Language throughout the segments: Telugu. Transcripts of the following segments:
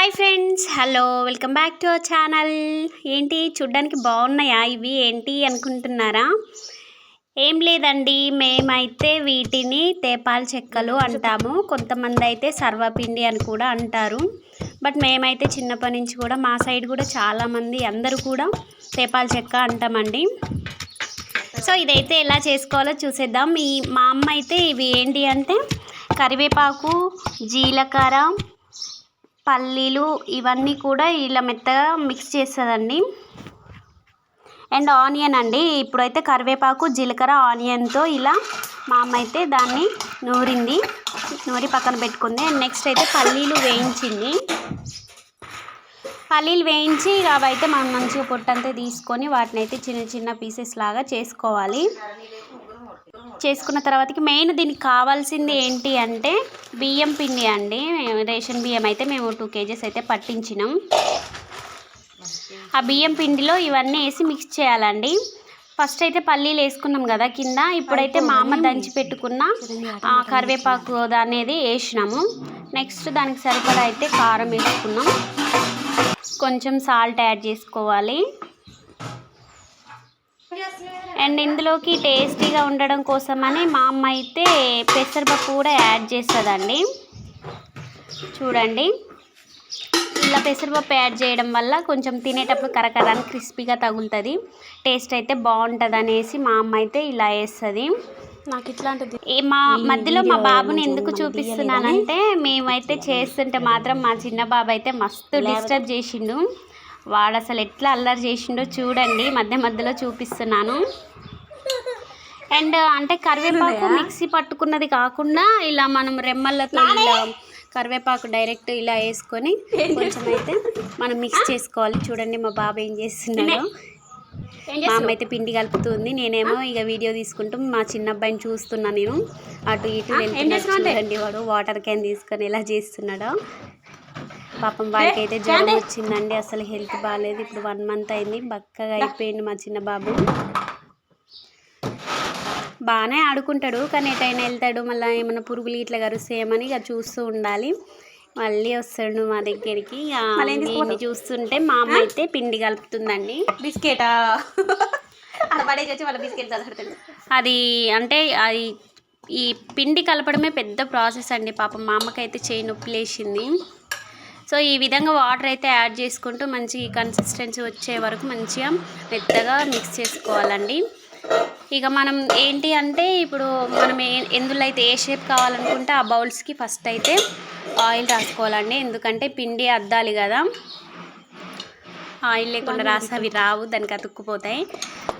Hi friends hello welcome back to our channel. ఏంటి చూడ్డానికి బాగున్నాయా ఇవి? ఏంటి అనుకుంటున్నారా? ఏం లేదండి మేమైతే వీటిని తేపాల చెక్కలు అంటాము. కొంతమంది అయితే సర్వపిండి అని కూడా అంటారు. బట్ మేమైతే చిన్నప్పటి నుంచి కూడా మా సైడ్ కూడా చాలామంది అందరూ కూడా తేపాల చెక్క అంటామండి. సో ఇదైతే ఎలా చేసుకోవాలో చూసేద్దాం. ఈ మా అమ్మ అయితే ఇవి ఏంటి అంటే కరివేపాకు జీలకర్ర పల్లీలు ఇవన్నీ కూడా ఇలా మెత్తగా మిక్స్ చేస్తుందండి. అండ్ ఆనియన్ అండి. ఇప్పుడైతే కరివేపాకు జీలకర్ర ఆనియన్తో ఇలా మా అమ్మ అయితే దాన్ని నూరింది. నూరి పక్కన పెట్టుకుంది. అండ్ నెక్స్ట్ అయితే పల్లీలు వేయించింది. పల్లీలు వేయించి అవైతే మనం మంచిగా పొట్టంతా తీసుకొని వాటిని అయితే చిన్న చిన్న పీసెస్ లాగా చేసుకోవాలి. చేసుకున్న తర్వాతకి మెయిన్ దీనికి కావాల్సింది ఏంటి అంటే బియ్యం పిండి అండి. రేషన్ బియ్యం అయితే మేము టూ కేజెస్ అయితే పట్టించినాం. ఆ బియ్యం పిండిలో ఇవన్నీ వేసి మిక్స్ చేయాలండి. ఫస్ట్ అయితే పల్లీలు వేసుకున్నాం కదా కింద. ఇప్పుడైతే మా అమ్మ దంచి పెట్టుకున్న ఆ కరివేపాకు అనేది వేసినాము. నెక్స్ట్ దానికి సరిపడా అయితే కారం వేసుకున్నాం. కొంచెం సాల్ట్ యాడ్ చేసుకోవాలి. అండ్ ఇందులోకి టేస్టీగా ఉండడం కోసమని మా అమ్మ అయితే పెసరపప్పు కూడా యాడ్ చేస్తుందండి. చూడండి. ఇలా పెసరపప్పు యాడ్ చేయడం వల్ల కొంచెం తినేటప్పుడు కరకరాని క్రిస్పీగా తగులుతుంది. టేస్ట్ అయితే బాగుంటుంది అనేసి మా అమ్మ అయితే ఇలా వేస్తుంది నాకు ఇట్లాంటిది మా మధ్యలో మా బాబుని ఎందుకు చూపిస్తున్నానంటే మేమైతే చేస్తుంటే మాత్రం మా చిన్న బాబు అయితే మస్తు డిస్టర్బ్ చేసిండు. వాడు అసలు ఎట్లా అల్లరి చేసిండో చూడండి. మధ్య మధ్యలో చూపిస్తున్నాను. అండ్ అంటే కరివేపాకు మిక్సీ పట్టుకున్నది కాకుండా ఇలా మనం రెమ్మలతో ఇలా కరివేపాకు డైరెక్ట్ ఇలా వేసుకొని కొంచెం అయితే మనం మిక్స్ చేసుకోవాలి. చూడండి మా బాబు ఏం చేస్తున్నాడో. మా అమ్మ అయితే పిండి కలుపుతుంది. నేనేమో ఇక వీడియో తీసుకుంటూ మా చిన్న అబ్బాయిని చూస్తున్నా నేను. అటు ఇటు వెళ్తున్నాడు చూడండి వాడు వాటర్ క్యాన్ తీసుకొని ఎలా చేస్తున్నాడో. పాపం వాడికి అయితే జ్వరం వచ్చిందండి అసలు హెల్త్ బాగాలేదు ఇప్పుడు వన్ మంత్ అయింది బక్కగా అయిపోయింది మా చిన్న బాబు. బాగానే ఆడుకుంటాడు కానీ ఎటైనా వెళ్తాడు మళ్ళీ ఏమైనా పురుగులు ఇట్లా కరుస్తాయేమని ఇక చూస్తూ ఉండాలి. మళ్ళీ వస్తాడు మా దగ్గరికి. చూస్తుంటే మా అమ్మ అయితే పిండి కలుపుతుందండి. బిస్కెటా? బిస్కెట్ అది అంటే అది ఈ పిండి కలపడమే పెద్ద ప్రాసెస్ అండి పాపం మా అమ్మకైతే చేయి నొప్పి లేచింది సో ఈ విధంగా వాటర్ అయితే యాడ్ చేసుకుంటూ మంచి కన్సిస్టెన్సీ వచ్చే వరకు మంచిగా మెత్తగా మిక్స్ చేసుకోవాలండి. ఇక మనం ఏంటి అంటే ఇప్పుడు మనం ఎందులో అయితే ఏ షేప్ కావాలనుకుంటే ఆ బౌల్స్కి ఫస్ట్ అయితే ఆయిల్ రాసుకోవాలండి. ఎందుకంటే పిండి అద్దాలి కదా. ఆయిల్ లేకుండా రాసి అవి రావు దానికి అతుక్కుపోతాయి.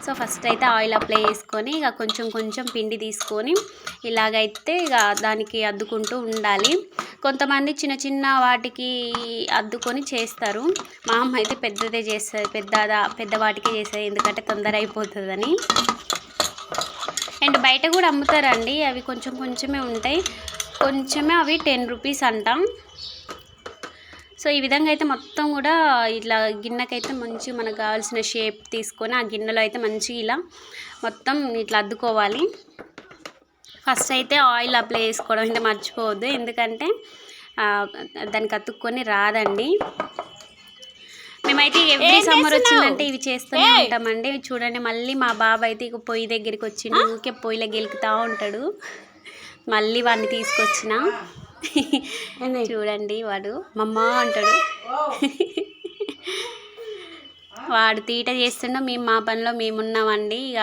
సో ఫస్ట్ అయితే ఆయిల్ అప్లై చేసుకొని ఇక కొంచెం కొంచెం పిండి తీసుకొని ఇలాగైతే ఇక దానికి అద్దుకుంటూ ఉండాలి. కొంతమంది చిన్న చిన్న వాటికి అద్దుకొని చేస్తారు. మా అమ్మ అయితే పెద్దదే చేస్తుంది పెద్ద పెద్ద వాటికే చేస్తుంది ఎందుకంటే తొందర అయిపోతుందని. అండ్ బయట కూడా అమ్ముతారండి అవి కొంచెం కొంచెమే ఉంటాయి. కొంచెమే అవి టెన్ రూపీస్ అంటాం. సో ఈ విధంగా అయితే మొత్తం కూడా ఇట్లా గిన్నెకైతే మంచి మనకు కావాల్సిన షేప్ తీసుకొని ఆ గిన్నెలో అయితే మంచిగా ఇలా మొత్తం ఇట్లా అద్దుకోవాలి. ఫస్ట్ అయితే ఆయిల్ అప్లై చేసుకోవడం అయితే మర్చిపోవద్దు. ఎందుకంటే దానికి అతుక్కొని రాదండి. మేమైతే ఎవ్రీ సమ్మర్ వచ్చిందంటే ఇవి చేస్తూనే ఉంటామండి. ఇవి చూడండి మళ్ళీ మా బాబు అయితే ఇక పొయ్యి దగ్గరికి వచ్చిండు. ఊరికే పొయ్యిలో గెలుకుతూ ఉంటాడు. మళ్ళీ వాడిని తీసుకొచ్చిన. చూడండి వాడు. మమ్మ అంటాడు. వాడు తీట చేస్తుండో మేము మా పనిలో మేమున్నామండి. ఇక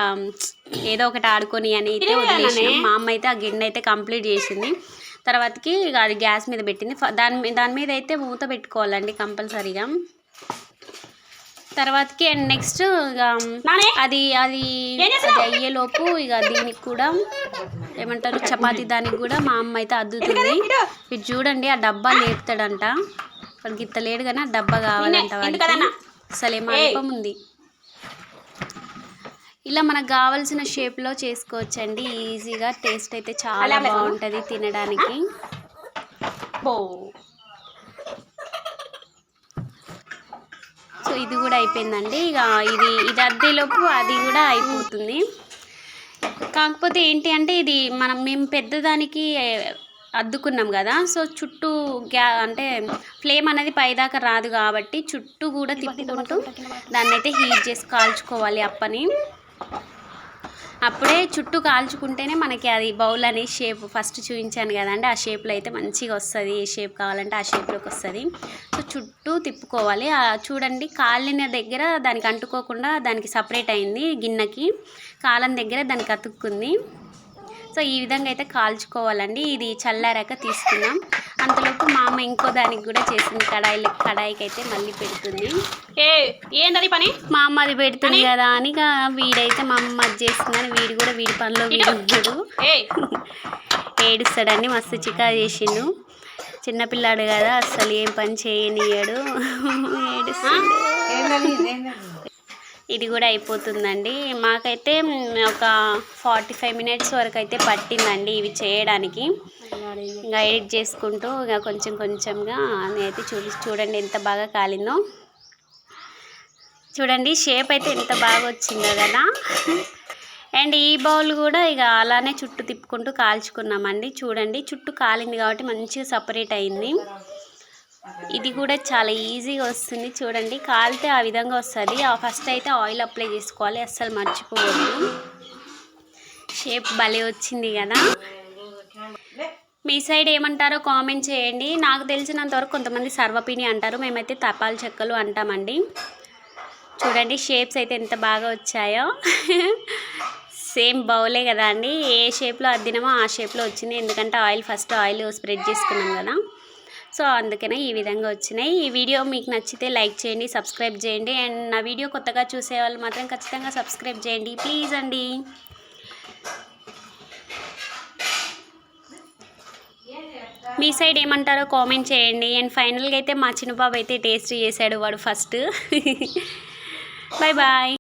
ఏదో ఒకటి ఆడుకొని అని అయితే వదిలేసినాం. మా అమ్మ అయితే ఆ గిన్నె అయితే కంప్లీట్ చేసింది. తర్వాతకి ఇక అది గ్యాస్ మీద పెట్టింది. దాని దాని మీద అయితే మూత పెట్టుకోవాలండి కంపల్సరీగా. తర్వాతకి అండ్ నెక్స్ట్ ఇక అది అది అది అయ్యేలోపు ఇక దీనికి కూడా ఏమంటారు చపాతీ దానికి కూడా మా అమ్మ అయితే అద్దుతుంది. ఇది చూడండి ఆ డబ్బా లేపుతాడంట. వాడికి ఇంత లేడు కానీ ఆ డబ్బా కావాలంట వాడికి. అసలు అల్పం ఉంది ఇలా మనకు కావాల్సిన షేప్లో చేసుకోవచ్చండి. ఈజీగా టేస్ట్ అయితే చాలా బాగుంటుంది తినడానికి. సో ఇది కూడా అయిపోయిందండి. ఇక ఇది ఇది అద్దేలోపు అది కూడా అయిపోతుంది. కాకపోతే ఏంటి అంటే ఇది మనం మేము పెద్దదానికి అద్దుకున్నాం కదా. సో చుట్టూ గ్యా అంటే ఫ్లేమ్ అనేది పైదాకా రాదు కాబట్టి చుట్టూ కూడా తిప్పుకుంటూ దాన్ని అయితే హీట్ చేసి కాల్చుకోవాలి అప్పని. అప్పుడే చుట్టూ కాల్చుకుంటేనే మనకి అది బౌల్ అనే షేప్ ఫస్ట్ చూపించాను కదండి. ఆ షేప్లో అయితే మంచిగా వస్తుంది. ఏ షేప్ కావాలంటే ఆ షేప్లోకి వస్తుంది. సో చుట్టూ తిప్పుకోవాలి. చూడండి కాలిన దగ్గర దానికి అంటుకోకుండా దానికి సపరేట్ అయింది గిన్నెకి. కాలం దగ్గర దానికి అతుక్కుంది. సో ఈ విధంగా అయితే కాల్చుకోవాలండి. ఇది చల్లారాక తీసుకున్నాం అంతలోపు మా అమ్మ ఇంకో దానికి కూడా చేసింది. కడాయి కడాయికి అయితే మళ్ళీ పెడుతుంది. ఏ ఏంటది పని? మా అమ్మ అది పెడుతుంది కదా అని ఇక వీడైతే మా అమ్మ అది చేస్తుందని వీడు కూడా వీడి పనిలో వీడు ఏడుస్తాడని మస్తు చికా చేసిండు. చిన్నపిల్లాడు కదా అస్సలు ఏం పని చేయనియడు ఏడుస్తాడు. ఇది కూడా అయిపోతుందండి. మాకైతే ఒక ఫార్టీ ఫైవ్ మినిట్స్ వరకు అయితే పట్టిందండి ఇవి చేయడానికి. ఇంకా ఎడిట్ చేసుకుంటూ ఇక కొంచెం కొంచెంగా నేనైతే చూసి చూడండి ఎంత బాగా కాలిందో. చూడండి షేప్ అయితే ఎంత బాగా వచ్చిందో కదా. అండ్ ఈ బౌల్ కూడా ఇక అలానే చుట్టూ తిప్పుకుంటూ కాల్చుకున్నామండి. చూడండి చుట్టూ కాలింది కాబట్టి మంచిగా సపరేట్ అయింది. ఇది కూడా చాలా ఈజీగా వస్తుంది. చూడండి కాలితే ఆ విధంగా వస్తుంది. ఫస్ట్ అయితే ఆయిల్ అప్లై చేసుకోవాలి. అస్సలు మర్చిపోవద్దు. షేప్ భలే వచ్చింది కదా. మీ సైడ్ ఏమంటారో కామెంట్ చేయండి. నాకు తెలిసినంత వరకు కొంతమంది సర్వపిని అంటారు. మేమైతే తపాల్ చెక్కలు అంటామండి. చూడండి షేప్స్ అయితే ఎంత బాగా వచ్చాయో. సేమ్ బౌలే కదా అండి. ఏ షేప్లో అద్దినామో ఆ షేప్లో వచ్చింది. ఎందుకంటే ఆయిల్ ఫస్ట్ ఆయిల్ స్ప్రెడ్ చేసుకున్నాం కదా. సో అందుకనే ఈ విధంగా వచ్చినాయి. ఈ వీడియో మీకు నచ్చితే లైక్ చేయండి సబ్స్క్రైబ్ చేయండి. అండ్ నా వీడియో కొత్తగా చూసే వాళ్ళు మాత్రం ఖచ్చితంగా సబ్స్క్రైబ్ చేయండి. ప్లీజ్ అండి. మీ సైడ్ ఏమంటారో కామెంట్ చేయండి. అండ్ ఫైనల్గా అయితే మా చిన్నబాబు అయితే టేస్ట్ చేశాడు వాడు ఫస్ట్. Bye bye.